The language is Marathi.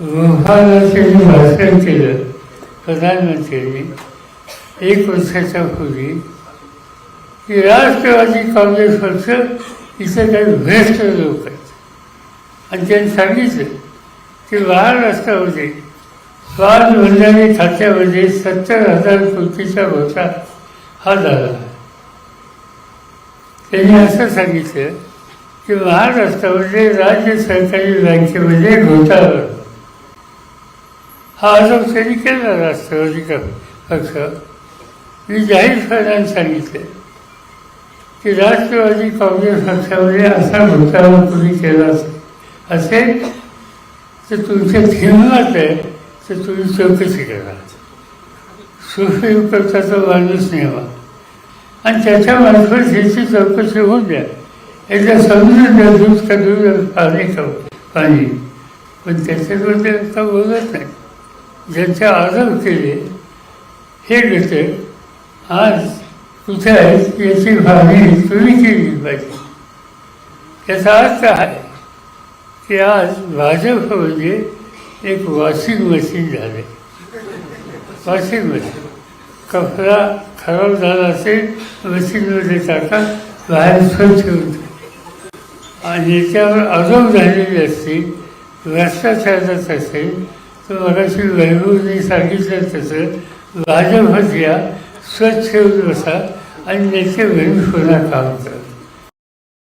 त्यांनी भाषण केलं. प्रधानमंत्र्यांनी एक वर्षाच्या पूर्वी की राष्ट्रवादी काँग्रेस पक्ष इथं काही भ्रष्ट लोक आहेत. आणि त्यांनी सांगितलं की महाराष्ट्रामध्ये स्वाद भंडारी खात्यामध्ये सत्तर हजार कोटीचा घोटाळा हा झाला त्यांनी असं सांगितलं की महाराष्ट्रामध्ये राज्य सरकारी बँकेमध्ये घोटाळा हा आरोप त्यांनी केला राष्ट्रवादी का- पक्ष मी जाहीरपणाने सांगितलं की राष्ट्रवादी काँग्रेस पक्षामध्ये असा घोटाळा तुम्ही केला असेल. तर तुमच्या हिंमत आहे तर तुम्ही चौकशी करा. सुप्रीम कोर्टाचा माणूस नेवा आणि त्याच्यामार्फत ह्याची चौकशी होऊन द्या. एकदा समजून द्या दूध का दूध पाणी का पाणी पण त्याच्याबद्दल आता बोलत नाही. ज्यांचे आदर केले हे घटक आज कुठे आहेत याची भावनी तुम्ही केली पाहिजे. त्याचा अर्थ आहे की आज भाजप म्हणजे एक वॉशिंग मशीन झाले. Washing machine. कपडा खराब झाला असेल मशीनमध्ये टाका बाहेर स्वच्छ होते आणि याच्यावर आरोप झालेले असतील भ्रष्टाचारात असेल तर मगाशी सांगितलं तसं भाजपत या स्वच्छ होऊन बसा आणि त्याचे वेळ पुन्हा काम करा